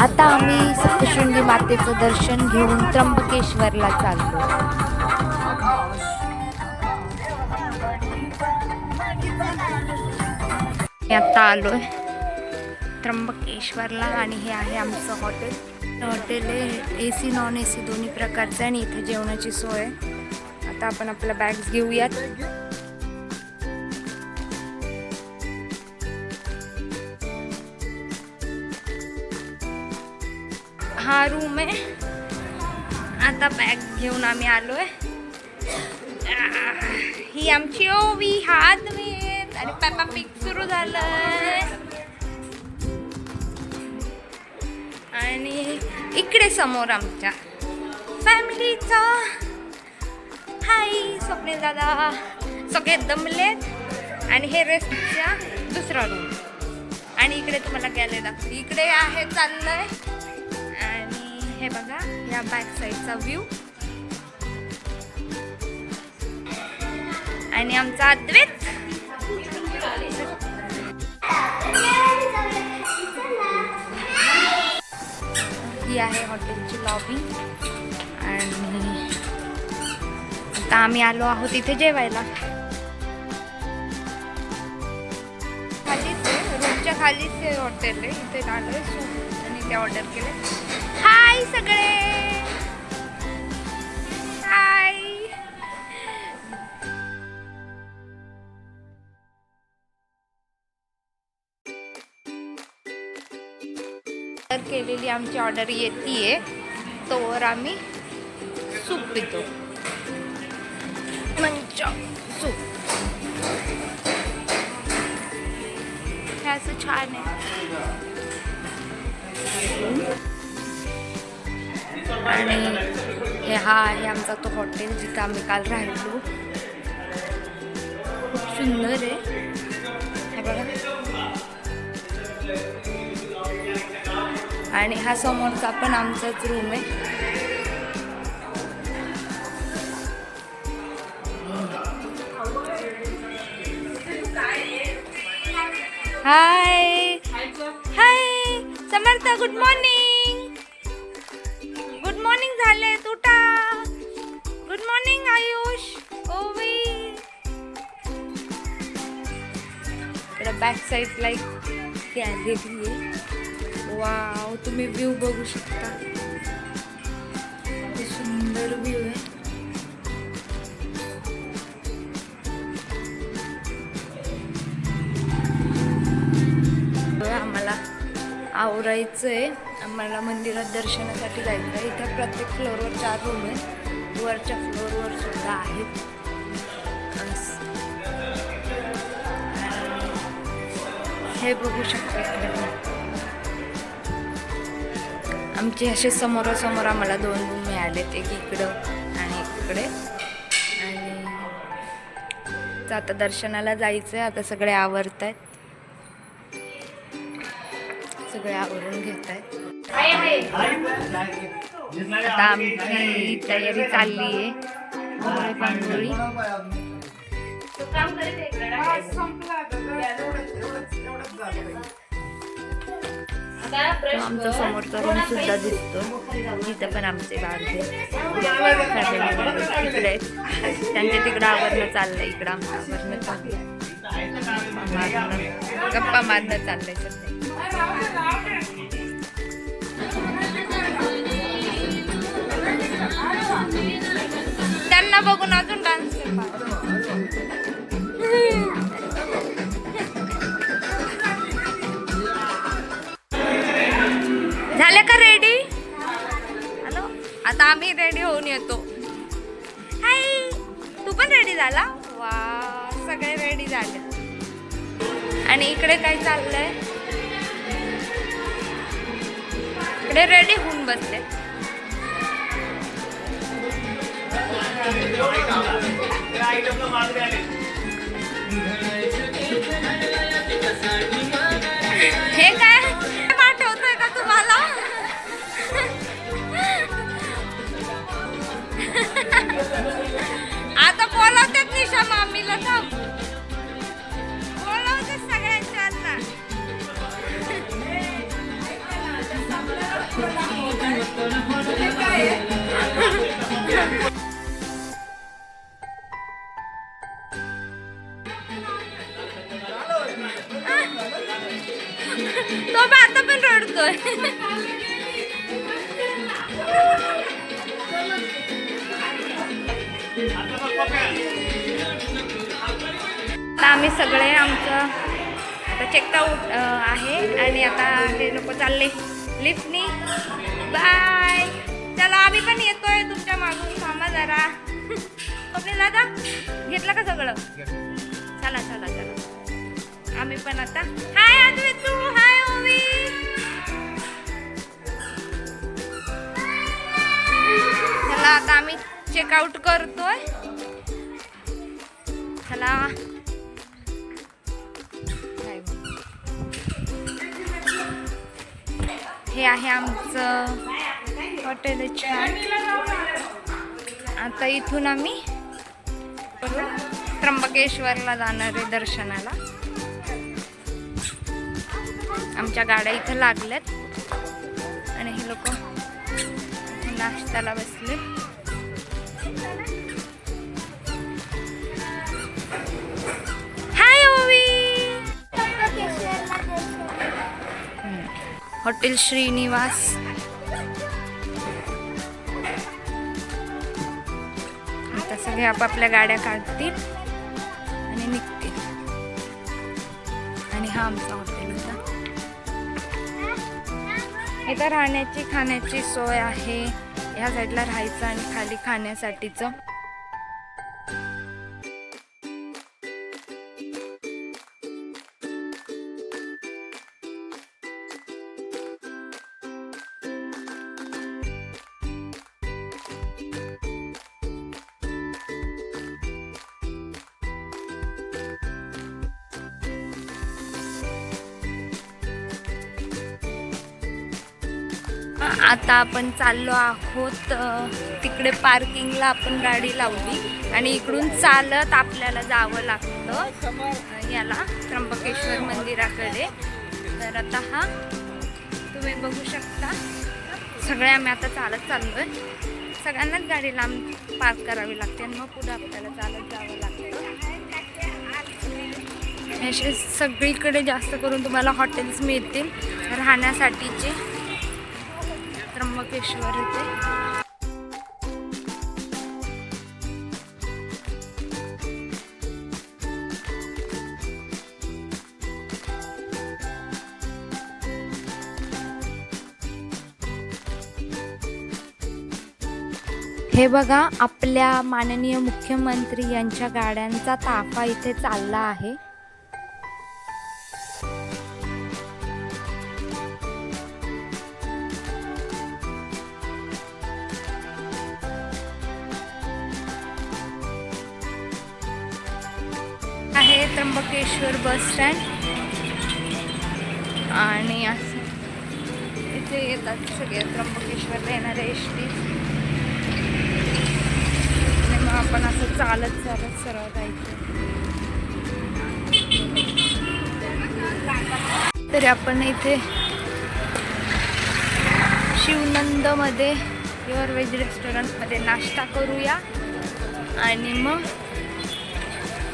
आता आम्ही सप्तशृंगी मातेचं दर्शन घेऊन त्र्यंबकेश्वरला चाललो. मी आता आहे त्र्यंबकेश्वरला आणि हे आहे आमचं हॉटेल. हॉटेल आहे A C non A C दोन्ही प्रकारचं आणि इथे जेवणाची सोय आहे. आता आपण आपल्या बॅग्स घेऊयात. हा रूम आहे आता बॅग घेऊन आम्ही आलो आहे ही आमची ओवी हात वेत. आणि पॅपा पिक सुरू झालं आणि इकडे समोर आमच्या फॅमिलीचा हाय स्वप्नील दादा. सगळे दमलेत आणि हे रेस्टच्या दुसरा रूम आणि इकडे तुम्हाला गॅलरी दाखवते. इकडे आहे चाललंय. हे बघा या बॅक साईडचा व्ह्यू आणि आमचा अद्वैत. ही आहे हॉटेलची लॉबी आणि आता आम्ही आलो आहोत इथे जेवायला. खालीच आहे रूमच्या खालीच हे हॉटेल आहे. इथे आलोय सूप. आणि ते ऑर्डर केले हाय सगळे. हाय ऑर्डर केलेली आमची ऑर्डर येते तोवर आम्ही सूप पितो. मंच सूप. हे असं छान आहे. आणि हे हा आहे आमचा तो हॉटेल जिथं आम्ही काल राहिलो. खूप सुंदर आहे. हे बघा. आणि हा समोरचा पण आमचाच रूम आहे. Hi hi Samarth good morning good morning झाले तुटा। Good morning Ayush. ओवी। इकडे बॅक साईड लाईक गॅलरी आहे वाव तुम्ही व्ह्यू बघू शकता। सुंदर व्ह्यू आहे आम्हाला आवरायचं आहे मला मंदिरात दर्शनासाठी जायचं आहे. इथे प्रत्येक फ्लोअरवर चार रूम आहेत. वरच्या फ्लोअरवर सुद्धा आहेत. असं. हे बघू शकता इकडे आमचे असे समोरासमोर आम्हाला दोन रूम मिळालेत. एक इकडं आणि इकडे. आणि आता दर्शनाला जायचं आहे आता सगळे आवरत आहेत सगळे आवरून घेत आहेत आता आमची तयारी चालली आहे पांघोळी आमचा समोरचा रूम सुद्धा दिसतो. तिथं पण आमचे फॅमिली तिकडे त्यांच्या तिकडं आवरणं चाललंय. इकडं आमचं आवरणं चाललंय. गप्पा मारणं गप्पा मारणं चाललंय सध्या. त्यांना बघून अजून डान्स झाले का रेडी हॅलो आता आम्ही रेडी होऊन येतो. हाय तू पण रेडी झाला? वा सगळे रेडी झाले. आणि इकडे काय चाललंय? इकडे रेडी होऊन बसले. हे काय? पाठवतोय का तुम्हाला? आता बोलवतात निशा मामीला थांब आम्ही सगळे आमचं आता चेकआउट आहे. आणि आता हे लोक चालले. लिफ्टनी बाय चला आम्ही पण येतोय तुमच्या मागून. थांबा जरा. ओके दादा घेतलं का सगळं? चला चला चला. आम्ही पण आता. हाय तू हाय ओवी. चला आता आम्ही चेकआउट करतोय. चला. हे आहे आमचं हॉटेल छान. आता इथून आम्ही त्र्यंबकेश्वरला जाणार आहे दर्शनाला. आमच्या गाड्या इथं लागल्यात. आणि हे लोक नाश्त्याला बसले. हॉटेल श्रीनिवास. आता सगळे आपापल्या गाड्या काढतील आणि निघतील. आणि हा आमचा हॉटेल होता. इथं राहण्याची खाण्याची सोय आहे. ह्या साईडला राहायचं आणि खाली खाण्यासाठीचं. आता आपण चाललो आहोत तिकडे पार्किंगला आपण गाडी लावली आणि इकडून चालत आपल्याला जावं लागतं याला त्र्यंबकेश्वर मंदिराकडे. तर आता हा तुम्ही बघू शकता. सगळे आम्ही आता चालत चाललोय. सगळ्यांनाच गाडी लांब पार्क करावी लागते आणि मग पुढे आपल्याला चालत जावं लागतं. असे सगळीकडे जास्त करून तुम्हाला हॉटेल्स मिळतील. राहण्यासाठीचे त्र्यंबकेश्वर इथे हे बघा आपल्या माननीय मुख्यमंत्री यांच्या गाड्यांचा ताफा इथे चालला आहे. Mahabaleshwar bus stand. आणि असं इथे येतात सगळे. त्र्यंबकेश्वरला येणारे एस टी. आणि मग आपण असं चालत चालत सरळ जायचं. तरी आपण इथे शिवनंदमध्ये प्युअर व्हेज रेस्टॉरंटमध्ये नाश्ता करूया. आणि मग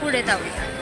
पुढे जाऊया.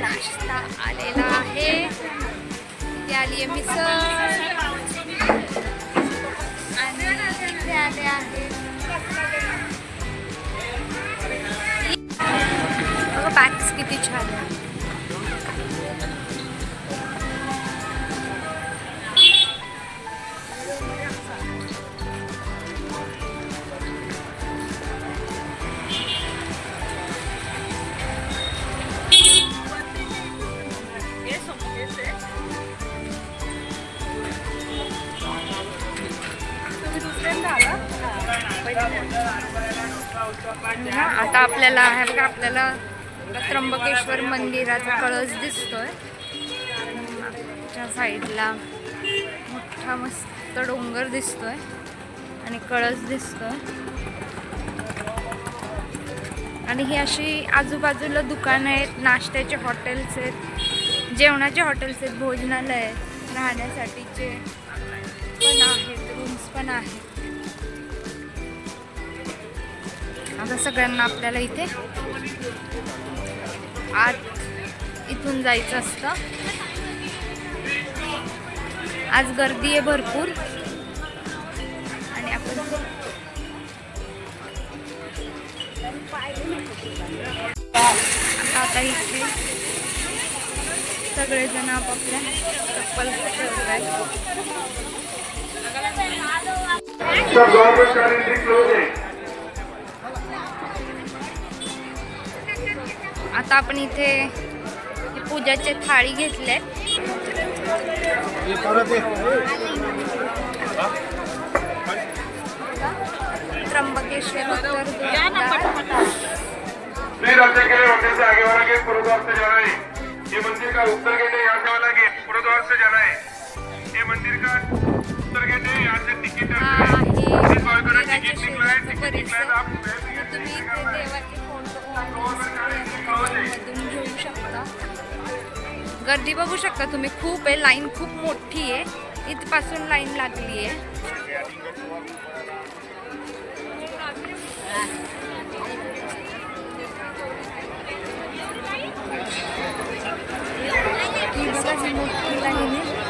नाश्ता आलेला आहे. इथे आली आहे मिसळ आणि इथे आले आहे. पॅक्स किती छान आहे. आता आपल्याला आहे बघा आपल्याला त्र्यंबकेश्वर मंदिराचा कळस दिसतोय. समोरच्या साईडला मोठा मस्त डोंगर दिसतोय आणि कळस दिसतोय. आणि ही अशी आजूबाजूला दुकानं आहेत नाश्त्याचे हॉटेल्स आहेत जेवणाचे हॉटेल्स आहेत भोजनालय आहेत राहण्यासाठीचे पण आहेत रूम्स पण आहेत. आता सगळ्यांना आपल्याला इथे आत इथून जायचं असतं. आज गर्दी आहे भरपूर. आणि आपण आता इथे सगळेजण आपापल्या चप्पल ठेवत आहेत. आता आपण इथे हे पूजाचे थाळी घेतले त्र्यंबकेश्वर है ये मंदिर का उत्तर गेट है यहाँ से वाला गेट गुरुद्वार से जाना है ये मंदिर का उत्तर गेट है यहाँ से टिकट गर्दी बघू शकता तुम्ही. खूप आहे लाईन खूप मोठी आहे. इथपासून लाईन लागली आहे. ही मोठी लाईन आहे.